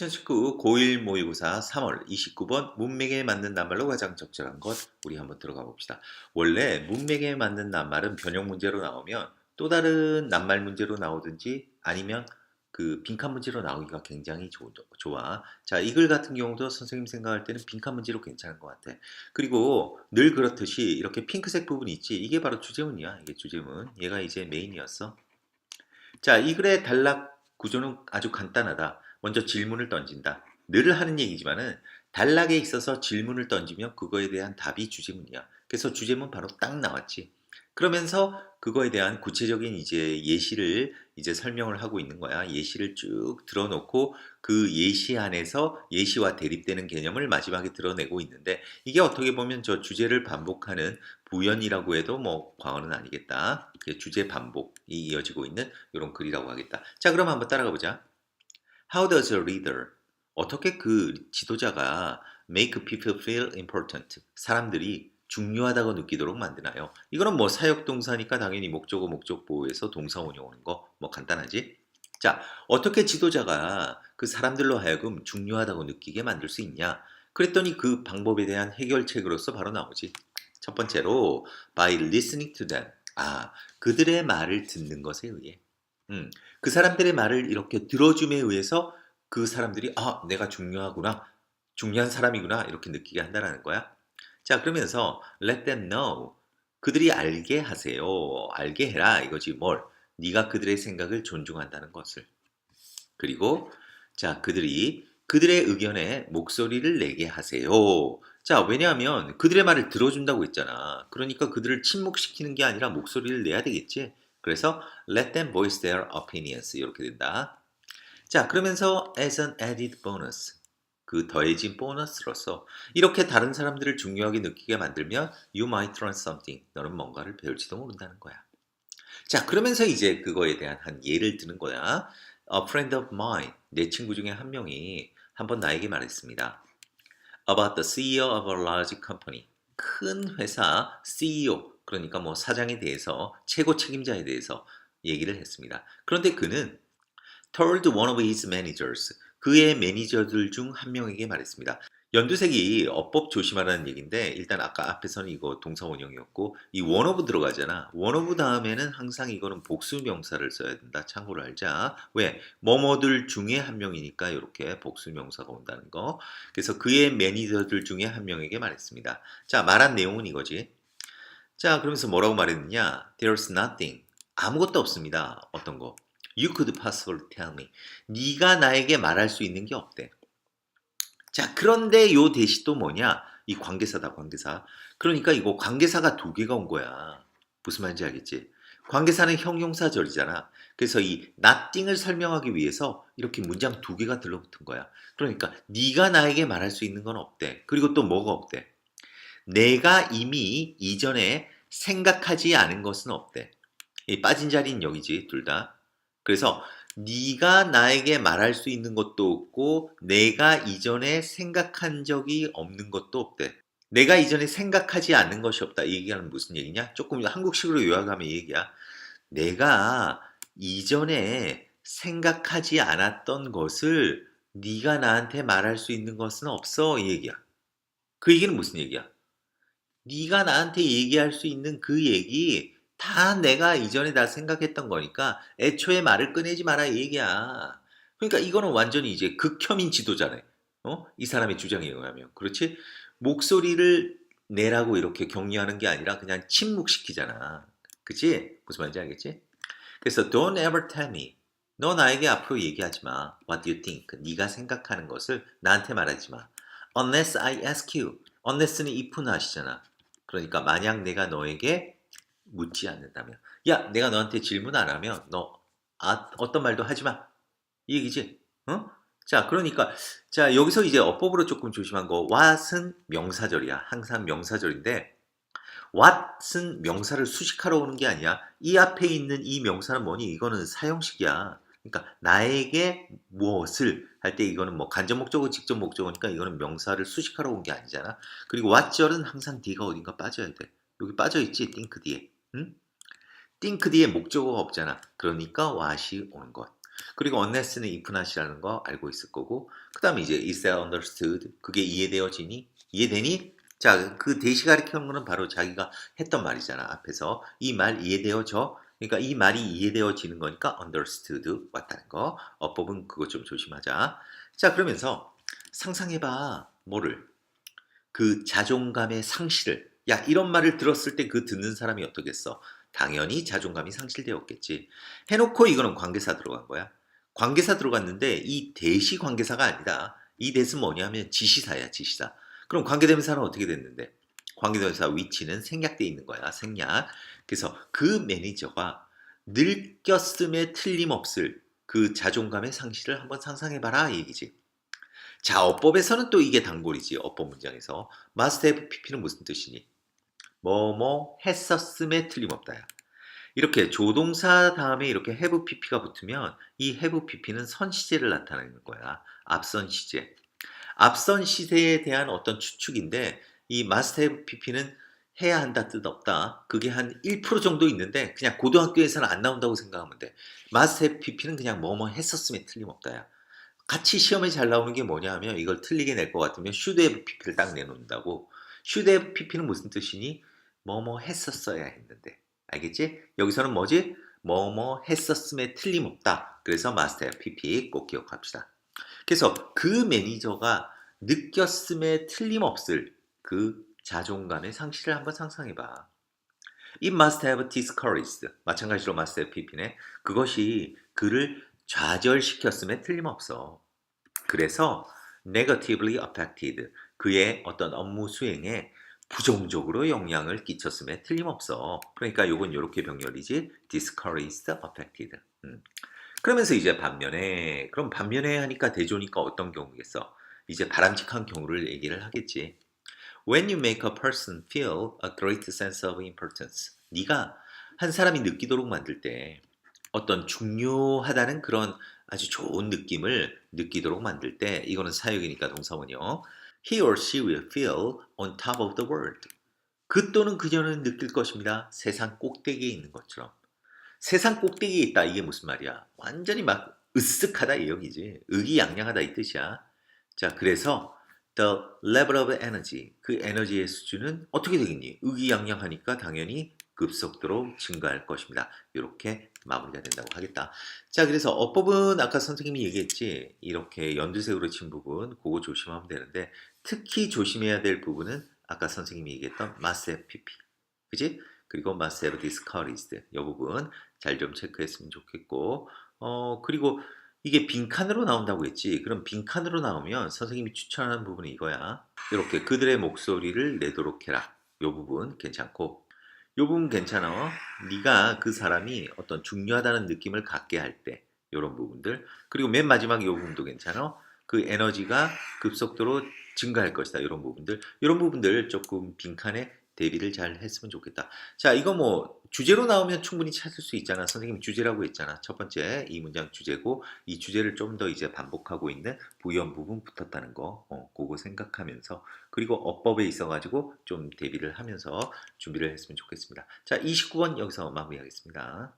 2019 고1 모의고사 3월 29번 문맥에 맞는 낱말로 가장 적절한 것 우리 한번 들어가 봅시다. 원래 문맥에 맞는 낱말은 변형 문제로 나오면 또 다른 낱말 문제로 나오든지 아니면 그 빈칸 문제로 나오기가 굉장히 좋, 좋아. 자, 이글 같은 경우도 선생님 생각할 때는 빈칸 문제로 괜찮은 것 같아. 그리고 늘 그렇듯이 이렇게 핑크색 부분이 있지. 이게 바로 주제문이야. 이게 주제문. 얘가 이제 메인이었어. 자, 이 글의 단락 구조는 아주 간단하다. 먼저 질문을 던진다. 늘 하는 얘기지만은 단락에 있어서 질문을 던지면 그거에 대한 답이 주제문이야. 그래서 주제문 바로 딱 나왔지. 그러면서 그거에 대한 구체적인 이제 예시를 이제 설명을 하고 있는 거야. 예시를 쭉 들어놓고 그 예시 안에서 예시와 대립되는 개념을 마지막에 드러내고 있는데 이게 어떻게 보면 저 주제를 반복하는 부연이라고 해도 뭐 과언은 아니겠다. 주제 반복이 이어지고 있는 이런 글이라고 하겠다. 자, 그럼 한번 따라가 보자. How does a reader 어떻게 그 지도자가 make people feel important 사람들이 중요하다고 느끼도록 만드나요? 이거는 뭐 사역 동사니까 당연히 목적어 목적 보호에서 동사 운용하는 거 뭐 간단하지? 자, 어떻게 지도자가 그 사람들로 하여금 중요하다고 느끼게 만들 수 있냐? 그랬더니 그 방법에 대한 해결책으로서 바로 나오지. 첫 번째로 by listening to them. 아, 그들의 말을 듣는 것에 의해. 음, 그 사람들의 말을 이렇게 들어줌에 의해서 그 사람들이 아, 내가 중요하구나. 중요한 사람이구나. 이렇게 느끼게 한다는 거야. 자, 그러면서 let them know. 그들이 알게 하세요. 알게 해라. 이거지 뭘. 네가 그들의 생각을 존중한다는 것을. 그리고 자, 그들이 그들의 의견에 목소리를 내게 하세요. 자, 왜냐하면 그들의 말을 들어준다고 했잖아. 그러니까 그들을 침묵시키는 게 아니라 목소리를 내야 되겠지. 그래서 let them voice their opinions 이렇게 된다. 자, 그러면서 as an added bonus 그 더해진 보너스로서 이렇게 다른 사람들을 중요하게 느끼게 만들면 you might learn something. 너는 뭔가를 배울지도 모른다는 거야. 자, 그러면서 이제 그거에 대한 한 예를 드는 거야. A friend of mine, 내 친구 중에 한 명이 한번 나에게 말했습니다. About the CEO of a large company. 큰 회사 CEO, 그러니까 뭐 사장에 대해서, 최고 책임자에 대해서 얘기를 했습니다. 그런데 그는 told one of his managers, 그의 매니저들 중 한 명에게 말했습니다. 연두색이 어법 조심하라는 얘기인데 일단 아까 앞에서는 이거 동사 원형이었고 이 원어브 들어가잖아. 원어브 다음에는 항상 이거는 복수 명사를 써야 된다. 참고로 알자. 왜? 뭐뭐들 중에 한 명이니까 이렇게 복수 명사가 온다는 거. 그래서 그의 매니저들 중에 한 명에게 말했습니다. 자, 말한 내용은 이거지. 자, 그러면서 뭐라고 말했느냐? There's nothing. 아무것도 없습니다. 어떤 거? You could possibly tell me. 네가 나에게 말할 수 있는 게 없대. 자, 그런데 요 대시 또 뭐냐? 이 관계사다, 관계사. 그러니까 이거 관계사가 두 개가 온 거야. 무슨 말인지 알겠지? 관계사는 형용사절이잖아. 그래서 이 nothing을 설명하기 위해서 이렇게 문장 두 개가 들러붙은 거야. 그러니까 네가 나에게 말할 수 있는 건 없대. 그리고 또 뭐가 없대? 내가 이미 이전에 생각하지 않은 것은 없대. 이 빠진 자리는 여기지, 둘 다. 그래서 네가 나에게 말할 수 있는 것도 없고 내가 이전에 생각한 적이 없는 것도 없대. 내가 이전에 생각하지 않는 것이 없다. 이 얘기하는 무슨 얘기냐? 조금 한국식으로 요약하면 이 얘기야. 내가 이전에 생각하지 않았던 것을 네가 나한테 말할 수 있는 것은 없어. 이 얘기야. 그 얘기는 무슨 얘기야? 네가 나한테 얘기할 수 있는 그 얘기 다 내가 이전에 다 생각했던 거니까 애초에 말을 꺼내지 마라 이 얘기야. 그러니까 이거는 완전히 이제 극혐인 지도자네. 어? 이 사람의 주장에 의하면. 그렇지? 목소리를 내라고 이렇게 격려하는 게 아니라 그냥 침묵시키잖아. 그치? 무슨 말인지 알겠지? 그래서 don't ever tell me. 너 나에게 앞으로 얘기하지 마. What do you think? 네가 생각하는 것을 나한테 말하지 마. Unless I ask you. Unless는 if 하시잖아. 그러니까 만약 내가 너에게 묻지 않는다면 야 내가 너한테 질문 안 하면 너 아, 어떤 말도 하지 마. 이 얘기지. 어? 자 그러니까 자 여기서 이제 어법으로 조금 조심한 거 what은 명사절이야. 항상 명사절인데 what은 명사를 수식하러 오는 게 아니야. 이 앞에 있는 이 명사는 뭐니? 이거는 사형식이야. 그러니까 나에게 무엇을 할 때 이거는 뭐 간접 목적어, 직접 목적어니까 이거는 명사를 수식하러 온 게 아니잖아. 그리고 what절은 항상 D가 어딘가 빠져야 돼. 여기 빠져 있지, think 뒤에. 응? think 뒤에 목적어가 없잖아. 그러니까 what이 오는 것. 그리고 unless는 if not이라는 거 알고 있을 거고 그 다음에 이제 is that understood 그게 이해되어지니 이해되니 자 그 대시 가리키는 거는 바로 자기가 했던 말이잖아 앞에서 이 말 이해되어져 그러니까 이 말이 이해되어지는 거니까 understood 왔다는 거. 어법은 그거 좀 조심하자. 자 그러면서 상상해봐. 뭐를? 그 자존감의 상실을. 야 이런 말을 들었을 때 그 듣는 사람이 어떻겠어? 당연히 자존감이 상실되었겠지. 해놓고 이거는 관계사 들어간 거야. 관계사 들어갔는데 이 대시 관계사가 아니다. 이 대는 뭐냐면 지시사야 지시사. 그럼 관계대명사는 어떻게 됐는데 관계대명사 위치는 생략돼 있는 거야 생략 그래서 그 매니저가 늙겼음에 틀림없을 그 자존감의 상실을 한번 상상해봐라 이 얘기지 자, 어법에서는 또 이게 단골이지. 어법 문장에서. must have pp는 무슨 뜻이니? 뭐뭐 했었음에 틀림없다야. 이렇게 조동사 다음에 이렇게 have pp가 붙으면 이 have pp는 선 시제를 나타내는 거야. 앞선 시제. 앞선 시제에 대한 어떤 추측인데 이 have pp는 해야 한다 뜻 없다. 그게 한 1% 정도 있는데 그냥 고등학교에서는 안 나온다고 생각하면 돼. have pp는 그냥 뭐뭐 했었음에 틀림없다야. 같이 시험에 잘 나오는 게 뭐냐 하면 이걸 틀리게 낼 것 같으면 have pp를 딱 내놓는다고 have pp는 무슨 뜻이니? 뭐뭐 했었어야 했는데 알겠지? 여기서는 뭐지? 뭐뭐 했었음에 틀림없다 그래서 have pp 꼭 기억합시다 그래서 그 매니저가 느꼈음에 틀림없을 그 자존감의 상실을 한번 상상해봐 It must have discouraged 마찬가지로 have pp네 그것이 그를 좌절시켰음에 틀림없어. 그래서 negatively affected 그의 어떤 업무 수행에 부정적으로 영향을 끼쳤음에 틀림없어. 그러니까 요건 이렇게 병렬이지 discouraged, affected. 음. 그러면서 이제 반면에 그럼 반면에 하니까 대조니까 어떤 경우겠어? 이제 바람직한 경우를 얘기를 하겠지. When you make a person feel a great sense of importance. 네가 한 사람이 느끼도록 만들 때 어떤 중요하다는 그런 아주 좋은 느낌을 느끼도록 만들 때 이거는 사역이니까 동사원이요. He or she will feel on top of the world. 그 또는 그녀는 느낄 것입니다. 세상 꼭대기에 있는 것처럼. 세상 꼭대기에 있다. 이게 무슨 말이야? 완전히 막 으쓱하다 이 얘기지. 의기양양하다 이 뜻이야. 자, 그래서 the level of energy 그 에너지의 수준은 어떻게 되겠니? 의기양양하니까 당연히 급속도로 증가할 것입니다. 이렇게 마무리가 된다고 하겠다. 자, 그래서 어법은 아까 선생님이 얘기했지. 이렇게 연두색으로 친 부분, 그거 조심하면 되는데, 특히 조심해야 될 부분은 아까 선생님이 얘기했던 have pp. 그지? 그리고 must have discouraged. 이 부분 잘 좀 체크했으면 좋겠고, 어, 그리고 이게 빈칸으로 나온다고 했지. 그럼 빈칸으로 나오면 선생님이 추천하는 부분이 이거야. 이렇게 그들의 목소리를 내도록 해라. 이 부분 괜찮고, 요 부분 괜찮아. 네가 그 사람이 어떤 중요하다는 느낌을 갖게 할때 이런 부분들 그리고 맨 마지막 요 부분도 괜찮아. 그 에너지가 급속도로 증가할 것이다. 이런 부분들 이런 부분들 조금 빈칸에 대비를 잘 했으면 좋겠다. 자, 이거 뭐 주제로 나오면 충분히 찾을 수 있잖아. 선생님 주제라고 했잖아. 첫 번째 이 문장 주제고 이 주제를 좀 더 이제 반복하고 있는 부연 부분 붙었다는 거, 어, 그거 생각하면서 그리고 어법에 있어 가지고 좀 대비를 하면서 준비를 했으면 좋겠습니다. 자, 29번 여기서 마무리하겠습니다.